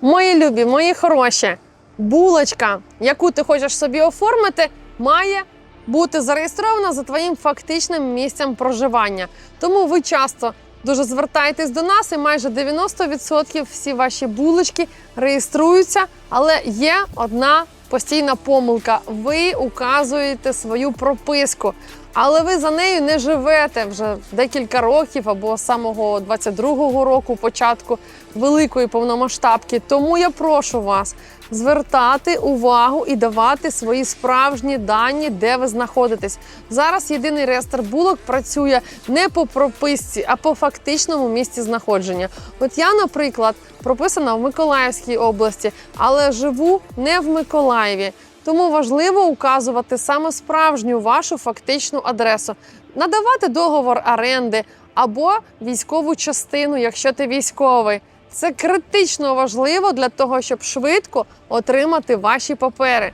Мої любі, мої хороші, булочка, яку ти хочеш собі оформити, має бути зареєстрована за твоїм фактичним місцем проживання. Тому ви часто дуже звертаєтесь до нас, і майже 90% всі ваші булочки реєструються. Але є одна постійна помилка: ви указуєте свою прописку. Але ви за нею не живете вже декілька років або з самого 22-го року, початку великої повномасштабки. Тому я прошу вас звертати увагу і давати свої справжні дані, де ви знаходитесь. Зараз єдиний реєстр булок працює не по прописці, а по фактичному місці знаходження. От я, наприклад, прописана в Миколаївській області, але живу не в Миколаєві. Тому важливо указувати саме справжню вашу фактичну адресу, надавати договор оренди або військову частину, якщо ти військовий. Це критично важливо для того, щоб швидко отримати ваші папери.